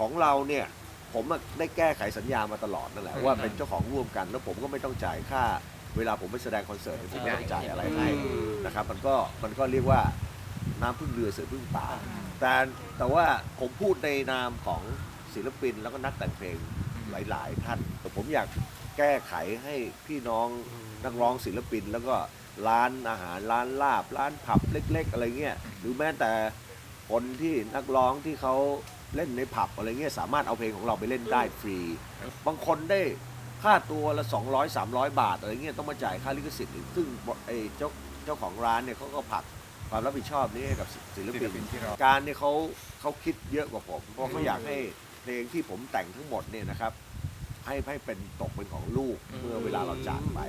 ของเราเนี่ยผมอะได้แก้ไขสัญญามาตลอดนั่นแหละอืมว่าเป็นเจ้าของร่วมกัน แล้วผมก็ไม่ต้องจ่ายค่า เวลาผมไปแสดงคอนเสิร์ตผมไม่ต้องจ่ายอะไรให้นะครับมันก็มันก็เรียกว่าน้ำพึ่งเรือเสือพึ่งป่าแต่แต่ว่าผมพูดในนามของศิลปินแล้วก็นักแต่งเพลงหลาย ๆ ท่านแต่ผมอยากแก้ไขให้พี่น้องนักร้องศิลปิน แล้วก็ร้านอาหารร้านลาบ ร้านผับเล็ก ๆ อะไรเงี้ยหรือแม้แต่คนที่นักร้องที่เขา เล่นในผับอะไรเงี้ยสามารถเอาเพลงของเราไปเล่นได้ฟรี บางคนได้ค่าตัวละ 200 300 บาทอะไรเงี้ยต้องมาจ่ายค่าลิขสิทธิ์อีกซึ่งไอ้เจ้าเจ้าของร้านเนี่ยเขาก็ผลักความรับผิดชอบนี้ให้กับศิลศิปิลปินนที่เราการเนี่ยเขาเขาคิดเยอะกว่าผม เพราะเขาอยากให้เพลงที่ผมแต่งทั้งหมดเนี่ยนะครับ ให้ให้เป็นตกเป็นของลูกเมื่อเวลาเราจากไป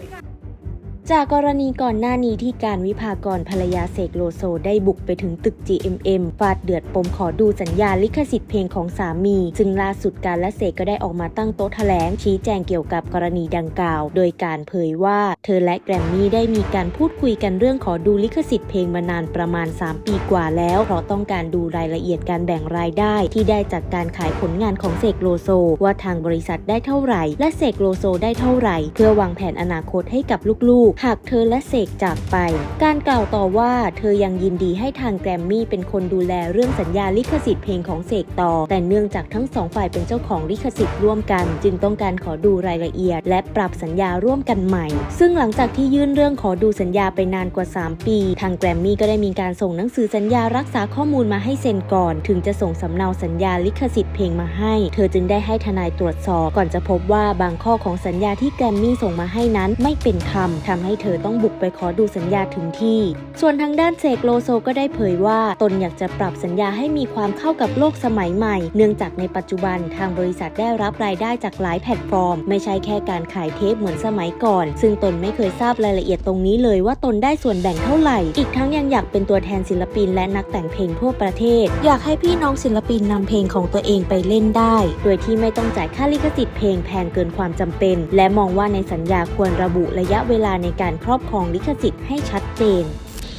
จากกรณีก่อนหน้านี้ที่การวิภากรภรรยาเสกโลโซได้บุกไปถึงตึก GMM ฟาดเดือดปมขอดูสัญญาลิขสิทธิ์เพลงของสามี ซึ่งล่าสุดการและเสกก็ได้ออกมาตั้งโต๊ะแถลง ชี้แจงเกี่ยวกับกรณีดังกล่าว โดยการเผยว่าเธอและแกรมมี่ได้มีการพูดคุยกันเรื่องขอดูลิขสิทธิ์เพลงมานานประมาณ 3 ปีกว่าแล้ว เพราะต้องการดูรายละเอียดการแบ่งรายได้ ที่ได้จากการขายผลงานของเสกโลโซ ว่าทางบริษัทได้เท่าไหร่ และเสกโลโซได้เท่าไหร่ เพื่อวางแผนอนาคตให้กับลูกหากเธอและเสกจากไป การกล่าวต่อว่าเธอยังยินดีให้ทางแกรมมี่เป็นคนดูแลเรื่องสัญญาลิขสิทธิ์เพลงของเสกต่อ แต่เนื่องจากทั้งสองฝ่ายเป็นเจ้าของลิขสิทธิ์ร่วมกัน จึงต้องการขอดูรายละเอียด และปรับสัญญาร่วมกันใหม่ ซึ่งหลังจากที่ยื่นเรื่องขอดูสัญญาไปนานกว่า 3 ปี ทางแกรมมี่ก็ได้มีการส่งหนังสือสัญญารักษาข้อมูลมาให้เซ็นก่อน ถึงจะส่งสำเนาสัญญาลิขสิทธิ์เพลงมาให้ เธอจึงได้ให้ทนายตรวจสอบ ก่อนจะพบว่าบางข้อของสัญญาที่แกรมมี่ส่งมาให้นั้นไม่เป็นธรรมทำให้เธอต้องบุกไปขอดูสัญญาถึงที่ ส่วนทางด้านเสกโลโซก็ได้เผยว่าตนอยากจะปรับสัญญาให้มีความเข้ากับโลกสมัยใหม่ เนื่องจากในปัจจุบันทางบริษัทได้รับรายได้จากหลายแพลตฟอร์ม ไม่ใช่แค่การขายเทปเหมือนสมัยก่อน ซึ่งตนไม่เคยทราบรายละเอียดตรงนี้เลยว่าตนได้ส่วนแบ่งเท่าไหร่ อีกทั้งยังอยากเป็นตัวแทนศิลปินและนักแต่งเพลงทั่วประเทศ อยากให้พี่น้องศิลปินนำเพลงของตัวเองไปเล่นได้ โดยที่ไม่ต้องจ่ายค่าลิขสิทธิ์เพลงแพงเกินความจำเป็น และมองว่าในสัญญาควรระบุระยะเวลาในการครอบครองลิขสิทธิ์ให้ชัดเจน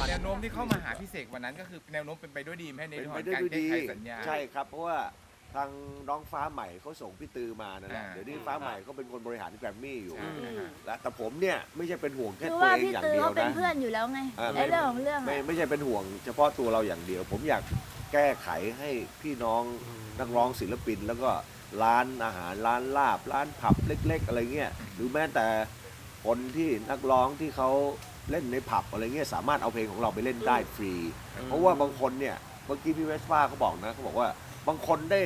แนวโน้มที่เข้ามาหาพี่เสกวันนั้นก็คือแนวโน้มเป็นไปด้วยดีไหมในเป็นเรื่องไปของได้การด้วยแก้ดีไขสัญญา ใช่ครับ เพราะว่าทางน้องฟ้าใหม่เขาส่งพี่ตือมานั่นแหละอ่า เดี๋ยวนี้ฟ้าใหม่เขาเป็นคนบริหารแกรมมี่อยู่ใช่ฮะและแต่ผมเนี่ยไม่ใช่เป็นห่วงแค่คือตัวว่าเองพี่อย่างตือเดียวเขาเป็นนะ เพื่อนอยู่แล้วไงอ่า ไอ้เรื่องของเรื่องไม่อะไม่ใช่เป็นห่วงเฉพาะตัวเราอย่างเดียว ผมอยากแก้ไขให้พี่น้องนักร้องศิลปิน แล้วก็ร้านอาหารร้านลาบ ร้านผับเล็ก ๆ อะไรเงี้ยหรือแม้แต่ คนที่นักร้องที่เขาเล่นในผับอะไรเงี้ยสามารถเอาเพลงของเราไปเล่นได้ฟรี เพราะว่าบางคนเนี่ยเมื่อกี้พี่เวสป้าเขาบอกนะเขาบอกว่าบางคนได้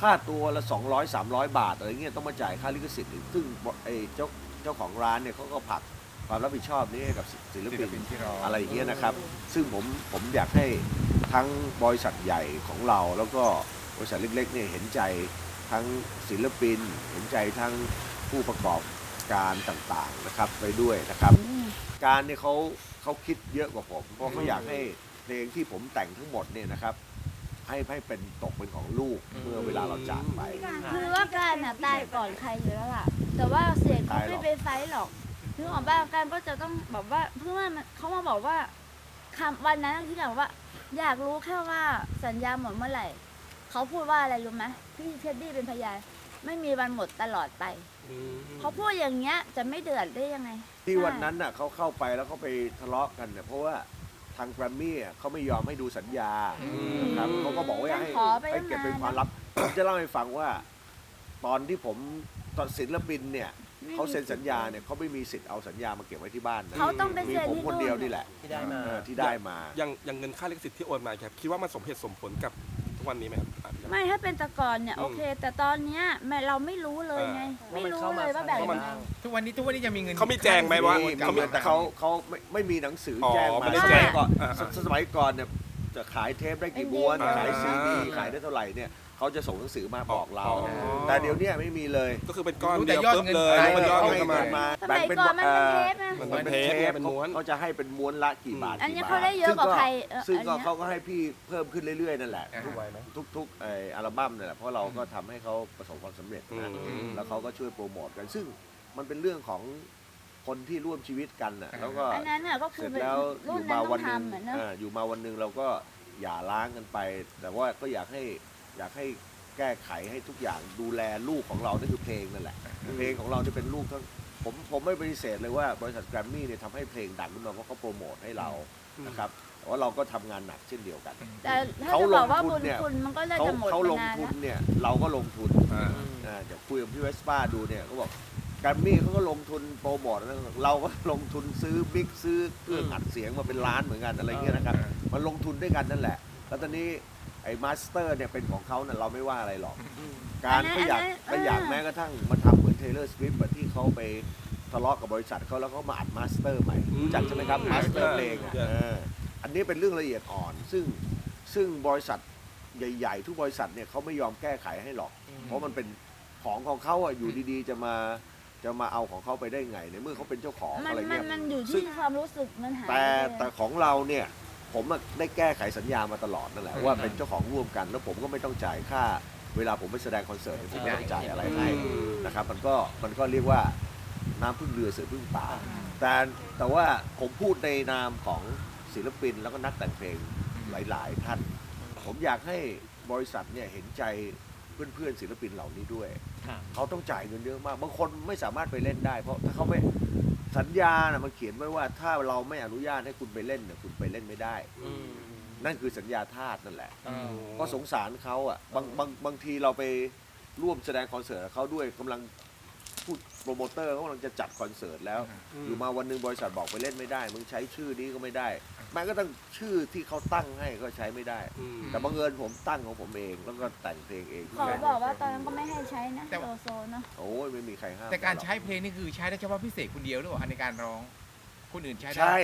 ค่าตัวละ 200 300 บาทอะไรเงี้ยต้องมาจ่ายค่าลิขสิทธิ์อีกซึ่งไอ้เจ้าเจ้าของร้านเนี่ยเขาก็ผลักความรับผิดชอบนี้ให้กับศิลศิลปิปินนที่เราอะไรอย่างเงี้ยนะครับ ซึ่งผมผมอยากให้ทั้งบริษัทใหญ่ของเรา แล้วก็บริษัทเล็กๆเนี่ยเห็นใจทั้งศิลปิน เห็นใจทั้งผู้ประกอบ การต่างๆนะครับไปด้วยนะครับ การเนี่ยเขาเขาคิดเยอะกว่าผม เพราะเขาอยากให้เพลงที่ผมแต่งทั้งหมดเนี่ยนะครับ ให้ให้เป็นตกเป็นของลูกเมื่อเวลาเราจากไป คือว่าการน่ะตายก่อนใครอยู่แล้วล่ะ แต่ว่าเสกเขาตายหรไม่อกไปไฟท์หรอกนึกออกป่ะการก็จะต้องแบบว่าเพื่อว่ามันเขามาบอกว่าคำวันนั้นที่บอกว่า อยากรู้แค่ว่าสัญญาหมดเมื่อไหร่เขาพูดว่าอะไรรู้ไหมพี่เท็ดดี้เป็นพยาน ไม่มีวันหมดตลอดไปเขาพูดอย่างเงี้ยจะไม่เดือดได้ยังไง ที่วันนั้นน่ะเขาเข้าไปแล้วเขาไปทะเลาะกันเนี่ยเพราะว่าทางแกรมมี่อะเขาไม่ยอมให้ดูสัญญานะครับเขาก็บอกว่าให้ขอไปให้เก็บเป็นตั้งนาน ความลับผมจะเล่าให้ฟังว่า ตอนที่ผมตอนศิลปินเนี่ยไม่มีเขาเซ็นสัญญาเนี่ยเขาไม่มีสิทธิ์เอาสัญญามาเก็บไว้ที่บ้านนะเขาต้องไปมีเซ็นผมที่คนนู่นเดียวนี่แหละที่ได้มา เออที่ได้มา อย่างอย่างเงินค่าลิขสิทธิ์ที่โอนมาครับคิดว่ามันสมเหตุสมผลกับทุ กวันนี้ไหมครับอะไม่ถ้าเป็นแต่ก่อนเนี่ยอืม โอเค แต่ตอนเนี้ยแม่เราไม่รู้เลยไงว่าไม่มันรู้เข้ามาเลยว่าแบ่งเข้ามายังไงทุกวันนี้ทุกวันนี้ยังมีเงินเขามีแจงไหมว่ามีเขามีมีแต่เขา เขาไม่ไม่มีหนังสือออแจ้งไม่มาได้สแจ้มังยก่อนอ่าสสสมัยก่อนเนี่ยจะขายเทปได้กี่ม้วนไม่มีขายซีดีอ่าขายได้เท่าไหร่เนี่ย เขาจะส่งหนังสือมาบอกเรา อ๋อ แต่เดี๋ยวเนี้ไม่มีเลยก็คือเป็นก้อนรู้เดีแต่ยวยอดปุ๊บเงินเลยไปแล้วมันยอดเขาเงินให้เข้ามาเงินมา สมัยก่อนมันเป็นเทปนะ มันเป็นเทปเนี่ยเป็นม้วน เขาจะให้เป็นม้วนละกี่บาทอันนี้กี่บทเขาได้เยอะกว่าใครเออซึ่งอันก็เนี้ย เขาก็ให้พี่เพิ่มขึ้นเรื่อยๆนั่นแหละ อ่าทุกไหวไหม ทุกๆไออัลบั้มนั่นแหละเพราะเราก็ทำให้เขาประสบความสำเร็จนะอืม แล้วเขาก็ช่วยโปรโมทกัน ซึ่งมันเป็นเรื่องของคนที่ร่วมชีวิตกันน่ะอ่า แล้วก็อันนั้นน่ะก็เสคือร็จเป็นแล้วอรุ่นยู่นั้มานต้วัอนงหนึ่งทำเหมือนเนอะ อ่าอยู่มาวันหนึ่งเราก็หย่าร้างกันไป แต่ว่าก็อยากให้ อยากให้แก้ไขให้ทุกอย่างดูแลลูกของเรานั่นคือเพลงนั่นแหละ เพลงของเรานี่เป็นลูกทั้งผมผมไม่ปฏิเสธเลยว่าบริษัทแกรมมี่เนี่ยทำให้เพลงดังขึ้นมาเพราะเขาโปรโมทให้เรานะครับแต่ว่าเราก็ทำงานหนักเช่นเดียวกันแต่ถ้าเขาจะลบอกงว่าทุนบุญเนี่ยคุณมันก็น่าเขาจะหมดเขาไปลงนานทุนแล้วเนี่ยเราก็ลงทุน อ่า อ่าจะคุยกับพี่เวสป้าดูเนี่ยเขาบอกแกรมมี่เขาก็ลงทุนโปรโมทนะเราก็ลงทุนซื้อบิ๊กซื้อเครื่องอัดเสียงมาเป็นล้านเหมือนกันอะไรเงี้ยนะครับ มันลงทุนด้วยกันนั่นแหละ แล้วตอนนี้ ไอ้มาสเตอร์เนี่ยเป็นของเขาเนี่ยเราไม่ว่าอะไรหรอก การอันนั้นก็อยากอันนั้นก็อยากเออแม้กระทั่งมาทำเหมือนเทเลอร์สวิฟต์ที่เขาไปทะเลาะกับบริษัทเขาแล้วเขามาอัดมาสเตอร์ใหม่อืมรู้จักใช่ไหมครับอืมมาสเตอร์เพลงอะใช่เอออันนี้เป็นเรื่องละเอียดอ่อน ซึ่งซึ่งบริษัทใหญ่ ๆ ทุกบริษัทเนี่ยเขาไม่ยอมแก้ไขให้หรอก เพราะมันเป็นของของเขาอะอยู่ดีๆ จะมาจะมาเอาของเขาไปได้ไงในเมื่อเขาเป็นเจ้าของมันอะไรมันเงี้ยมันอยู่ซึ่ที่งความรู้สึกมันหายแต่ไปเลยแต่ของเราเนี่ย ผมอะได้แก้ไขสัญญามาตลอดนั่นแหละอืมว่าเป็นเจ้าของร่วมกัน แล้วผมก็ไม่ต้องจ่ายค่า เวลาผมไปแสดงคอนเสิร์ตผมไม่ต้องจ่ายอะไรให้นะครับมันก็มันก็เรียกว่าน้ำพึ่งเรือเสือพึ่งป่าแต่แต่ว่าผมพูดในนามของศิลปินแล้วก็นักแต่งเพลงหลาย ๆ ท่าน ผมอยากให้บริษัทเนี่ยเห็นใจเพื่อนๆศิลปินเหล่านี้ด้วยครับเขาต้องจ่ายเงินเยอะมาก บางคนไม่สามารถไปเล่นได้ เพราะถ้าเขาไม่ สัญญานะมันเขียนไว้ว่าถ้าเราไม่อนุญาตให้คุณไปเล่นเนี่ยคุณไปเล่นไม่ได้ อืมนั่นคือสัญญาทาสนั่นแหละอ่าก็สงสารเขาอะบางบางบางทีเราไปร่วมแสดงคอนเสิร์ตกับเขาด้วยกำลัง พูดโปรโมเตอร์เขากำลังจะจัดคอนเสิร์ตแล้ว อยู่มาวันหนึ่งบริษัทบอกไปเล่นไม่ได้ มึงใช้ชื่อนี้ก็ไม่ได้แม้ก็ต้องชื่อที่เขาตั้งให้ก็ใช้ไม่ได้อืมแต่บังเอิญผมตั้งของผมเอง แล้วก็แต่งเพลงเองเขาบอกว่าตอนนั้นก็ไม่ให้ใช้นะแต่โลโซเนาะโอ้ยไม่มีใครห้ามแต่การหอใช้เพลงนี่คือใช้ได้เฉพาะพี่เสกคนเดียวหรือเปล่าในการร้อง คนอื่นใช้ได้ใช่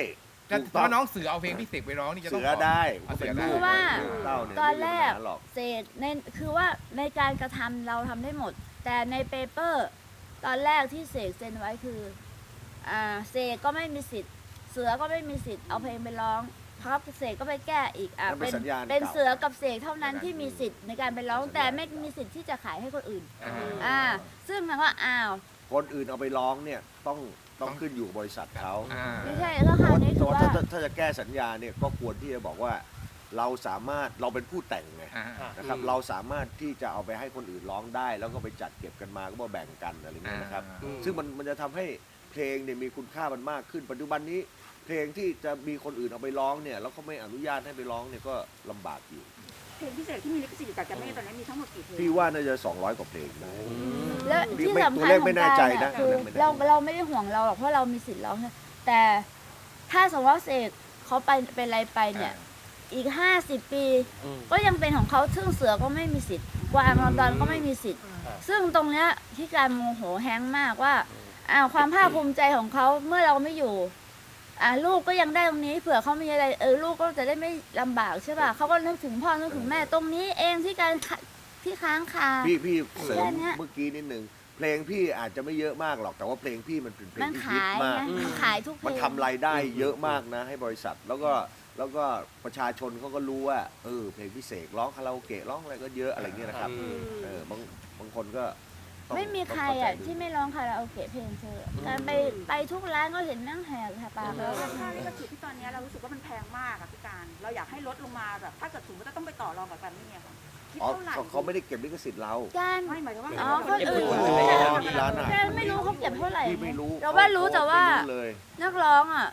แต่ถูกเพต้องราะน้องเสือเอาเพลงพี่เสกไปร้องนี่จะต้อเสืงอขอ ได้เอาเสืเป็อนได้ลูคืกอว่าเต้าเนี่ยตอนแรกไม่มีปัญหาหรอก เศษในคือว่าในการกระทำเราทำได้หมด แต่ในเปเปอร์ ตอนแรกที่เสกเซ็นไว้คืออ่าเสกก็ไม่มีสิทธิ์ เสือก็ไม่มีสิทธิ์เอาเพลงไปร้องครับเสกก็ไปแก้อีกอะนั่นเป็นสัญญาณเป็นเก่าเสือกับเสกเท่านั้นที่มีสิทธิ์ในการไปร้องแต่ไม่มีสิทธิ์ที่จะขายให้คนอื่น อ่า อ่า ซึ่งมันก็อ้าวคนอื่นเอาไปร้องเนี่ยต้องต้องขึ้นอยู่กับบริษัทเขาอ่า ไม่ใช่แล้วคราวนี้แต่คือว่าว่า ถ้าถ้าถ้าจะแก้สัญญาเนี่ยก็ควรที่จะบอกว่า เราสามารถเราเป็นผู้แต่งไงอ่านะครับเราสามารถที่จะเอาไปให้คนอื่นร้องได้ แล้วก็ไปจัดเก็บกันมาก็มาแบ่งกันอะไรเงี้ยนะครับ อืม ซึ่งมันมันจะทำให้เพลงเนี่ยมีคุณค่ามันมากขึ้น ปัจจุบันนี้ เพลงที่จะมีคนอื่นเอาไปร้องเนี่ยแล้วเขาไม่อนุญาตให้ไปร้องเนี่ยก็ลำบากอยู่ เพลงพิเศษที่มีลิขสิทธิ์อยู่กับแกรมมี่ตอนนี้มีทั้งหมดกี่เพลง พี่ว่าน่าจะ 200 กว่าเพลงนะ แล้วพี่ที่ไม่สำตัวคัญเลขขไม่องแน่การใจเนี่นะยคือตัวเลขไม่แน่ใจเราเราไม่ได้ห่วงเราหรอกเพราะเรามีสิทธิ์ร้องนะแต่ถ้าสมมติว่าเสกเขาไปเป็นอะไรไปเนี่ยอี กห้าสิบปี อืม ก็ยังเป็นของเขาซึ่งเสือก็ไม่มีสิทธิ์กวางลอนดอนก็ไม่มีสิทธิ์ ครับ ซึ่งตรงเนี้ยที่การโมโหแฮงก์มากว่าอ้าวความภาคภูมิใจของเขาเมื่อเราไม่อยู่อ่าลูกก็ยังได้ตรงนี้ เผื่อเขามีอะไรเออลูกก็จะได้ไม่ลำบากใช่ป่ะเขาก็นึกถึงพ่อนึกถึงแม่ตรงนี้เองที่การขะที่ค้างคา พี่พี่เสริแค่มเนี้ย เมื่อกี้นิดนึงเพลงพี่อาจจะไม่เยอะมากหรอกแต่ว่าเพลงพี่มันเป็นเพลมังนที่ฮิตขายมากไงมันขายทุกเพลงมันทำรายได้เยอะมากนะ ให้บริษัทแล้วก็ แล้วก็ประชาชนเขาก็รู้ว่าเออเพลงพิเศษร้องคาราโอเกะร้องอะไรก็เยอะอะไรเงี้ยนะครับอืม เออบางบางคนก็ต้องไม่มีใครต้องเข้าอะใจที่ไม่ร้องคาราโอเกะเพลงเธอการไปไปทุกร้านก็เห็นนั่งแหกปากแล้วค่าลิขสิทธิ์ที่ตอนนี้เรารู้สึกว่ามันแพงมากอะพี่การ เราอยากให้ลดลงมาแบบถ้าเกิดสมมติว่าต้องไปต่อรองกับแกรมมี่อะค่ะคิดอ๋อเท่าไหร่เขาเขาไม่ได้เก็บลิขสิทธิ์เราการ ไม่หมายถึงว่าอ๋อคนอื่นคนอ๋อื่นอที่ร้านอาหารแกไม่รู้เขาเก็บเท่าไหร่พี่ไม่รู้เราว่ารู้แต่ว่า ไม่รู้เลยนักร้องอะ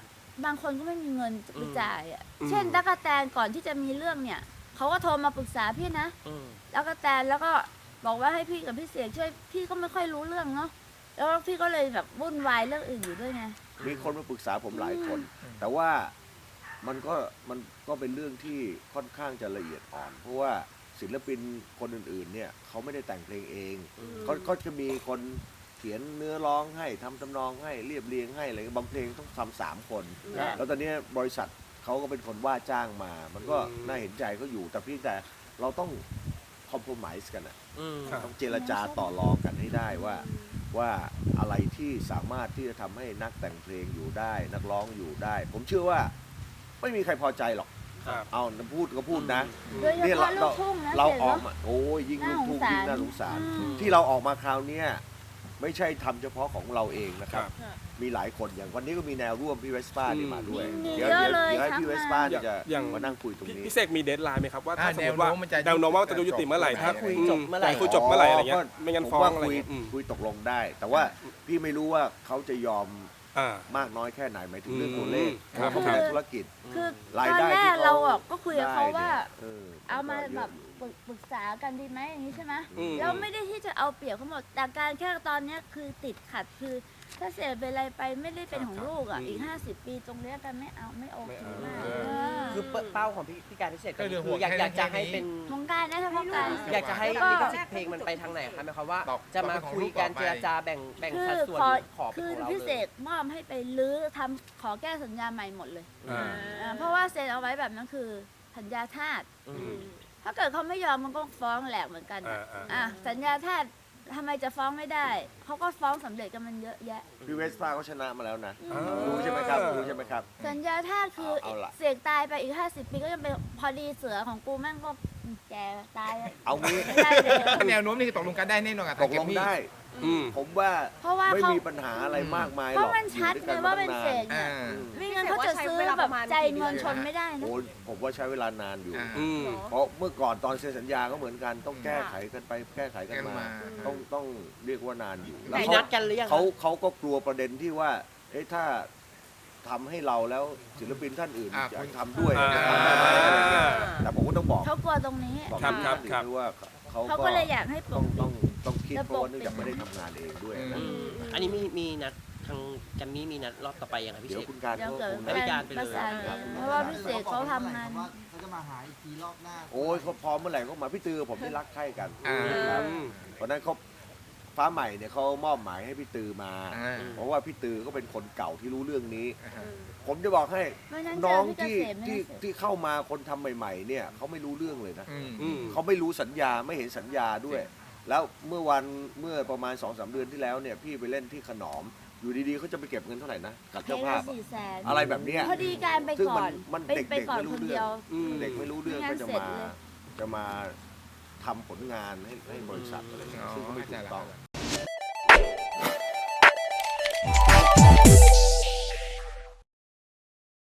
บางคนก็ไม่มีเงินไปจ่ายอะ อืม เช่นตั๊กแตนก่อนที่จะมีเรื่องเนี่ยเขาก็โทรมาปรึกษาพี่นะอืม ตั๊กแตนแล้วก็บอกว่าให้พี่กับพี่เสียงช่วยพี่ก็ไม่ค่อยรู้เรื่องเนาะแล้วพี่ก็เลยแบบวุ่นวายเรื่องอื่นอยู่ด้วยไง มีคนมาปรึกษาผมหลายคน อืม แต่ว่ามันก็มันก็เป็นเรื่องที่ค่อนข้างจะละเอียดอ่อน เพราะว่าศิลปินคนอื่นๆ เนี่ยเขาไม่ได้แต่งเพลงเองเขาเขาจะมีคน เขียนเนื้อร้องให้ทำทำนองให้เรียบเรียงให้อะไรบางเพลงต้องทำสามคนครับแล้วตอนนี้บริษัทเขาก็เป็นคนว่าจ้างมา มันก็อืม น่าเห็นใจก็อยู่แต่เพียงแต่เราต้องคอม p r o m i s e กันอะอืม ครับ ต้องเจรจาต่อรองกันให้ได้ว่า ว่าอะไรที่สามารถที่จะทำให้นักแต่งเพลงอยู่ได้ นักร้องอยู่ได้ ผมเชื่อว่าไม่มีใครพอใจหรอก ครับ เอาพูดก็พูดนะ โดยเฉนี่พาะลูเรา กทุ่งนะเราเสียออกเนาะมาโอ้ยยิ่งน่าลูกทุ่งสงสารยิ่งน่าสงสาร อืม ที่เราออกมาคราวเนี้ย ไม่ใช่ทำเฉพาะของเราเองนะครับ ครับมีหลายคนอย่างวันนี้ก็มีแนวร่วมพี่เวสป้านี่มาด้วย มีเดี๋ยวเยอะเดี๋ยวเลยเดี๋ยวให้พี่ทักมาเวสป้าเนี่ยจะอย่าง มานั่งคุยตรงพี่นี้พี่เสกมีเดทไลน์ไหมครับว่าถ้าอ่าสมมติว่าแนวโน้มมันจะแนวโน้มว่าจะยุติเมื่อไหร่ถ้าคุยอืมจบเมื่อไหร่ คุยจบเมื่อไหร่อะไรเงี้ยก็ไม่งั้นผมฟ้องว่าอะไรคุยเงี้ยอืมคุยตกลงได้ แต่ว่าพี่ไม่รู้ว่าเขาจะยอมอ่า มากน้อยแค่ไหนหมายถึงเรื่องอืมตัวเลขเพครัราะบเขาเป็นนักธุรกิจ คือตรายอนได้แรที่กเขา เราอะก็คุยกับเขาได้ว่านี่ยเอามาก็ยะแบบ ปรึกปรึกษากันดีไหมอย่างนี้ใช่ไหมอืม เราไม่ได้ที่จะเอาเปรียบเขาหมดแต่การแค่ตอนเนี้ยคือติดขัดคือ ถ้าเสียเป็นอะไรไปไม่ได้เป็นของลูกอะอืมอีก 50 ปีตรงเนี้ยกันไม่เอาไม่โอเคไม่เอามากเออเออคือเป้าของพี่พี่การพิเศษก็คือคืออยากแค่อยากจะแค่ให้นี้เป็นของการนะเฉพาะการ อยากจะให้แล้วก็ลิขสิทธิ์เพลงมันไปทางไหนคะหมายความว่า บอกจะมาบอกเป็นของคุยลูกกันต่อไปเจรจาแบ่งแบ่งคืสัดอส่วนขอขอเป็นคือของเราพิเลเศยษมอบให้ไปรื้อทำขอแก้สัญญาใหม่หมดเลยอ่า อ่าเพราะว่าเซ็นเอาไว้แบบนั้นคือสัญญาทาสอืม ถ้าเกิดเขาไม่ยอมมันก็ฟ้องแหลกเหมือนกันอ่าอะอ่า อะสัญญาทาสทำไมจะฟ้องไม่ได้เขาก็ฟ้องสำเร็จกันมันเยอะแยะ พี่เวสป้าเขาชนะมาแล้วนะอ่ารู้ใช่ไหมครับรู้ใช่ไหมครับ สัญญาทาสคือเอาล่ะ เสกตายไปอีก 50 ปีก็ยังเป็นพอดีเสือของกูแม่งก็แก่ตายอะเอางี้ไม่ได้เลย แนวโน้มนี่คือตกลงกันได้แน่นอนกับตทางกเกลมงมี่ได้ อืม ผมว่าเพราะว่าไม่เขามีปัญหาอะไรมากมายหเพรอกราะมันชัดอยู่ไงด้วยกัว่าเป็นมเสนกเนี่ยอ่าไม่งั้นเขาจะซื้อแบบใจเงินชนไม่ได้นะ โอ้ยผมว่าใช้เวลานานอยู่ อ่า อืม เพราะเมื่อก่อนตอนเซ็นสัญญาก็เหมือนกันต้องแก้ไขกันไปแก้ไขกันกันมามา ต้องต้องเรียกว่านานอยู่แล้วมีเขานัดกันหรือยังคะเขาเขาก็กลัวประเด็นที่ว่า เอ๊ะถ้าทำให้เราแล้วศิลปินท่านอื่นอ่าจะคุณทำด้วยอ่า จะทำได้ไหมอะไรเงี้ยแต่ผมก็ต้องบอกเขากลัวตรงนี้ บอกครับพี่ครับท่านครับอื่นด้วยว่าเขาเขาก็ก็เลยอยากให้ปต้อกงปิต้องด ต้องคิดระบบเพราะว่าเนื่องจากไม่ได้ทำงานเองด้วยนะอืมอันนี้มีมีนัดทางแกรมมี่มีนัดรอบต่อไปยังไงพี่เดี๋เสยวก คุณการเดี๋ยวเขาเกิดคงให้ได้การไปเลยประสานเองเพราะว่าพิเศษเขาทำงาน ว่าเขาจะมาหาอีกทีรอบหน้า โอ้ยเขาพร้อมเมื่อไหร่ก็มาพี่ตือผมได้รักใคร่กันอ่า ครับเพราะฉะนั้นเขาฟ้าใหม่เนี่ยเขามอบหมายให้พี่ตือมา อ่าเพราะว่าพี่ตือก็เป็นคนเก่าที่รู้เรื่องนี้อ่าผมจะบอกให้ไม่งั้นน้องเจอพี่ที่เกษมไม่ที่ได้เสร็จ ที่เข้ามาคนทำใหม่ ๆ เนี่ยเขาไม่รู้เรื่องเลยนะอืม อืม เขาไม่รู้สัญญาไม่เห็นสัญญาด้วย แล้วเมื่อวันเมื่อประมาณสองสามเดือนที่แล้วเนี่ยพี่ไปเล่นที่ขนอม อยู่ดีๆเขาจะไปเก็บเงินเท่าไหร่นะกับเพลเจ้างภาละพอะสี่แสนอะไรแบบเนี้ย พอดีการไปซึ่งก่มัอนมันไปเด็กไปๆก่อนไม่รู้คนเรื่เดีอยวงเด็กไม่รู้เรื่องไม่งั้ก็นจะเสร็จมาเลย จะมาทำผลงานให้ให้บริษัทอะไรเงี้ยซึ่งก็ไม่ถูกต้องอ๋อ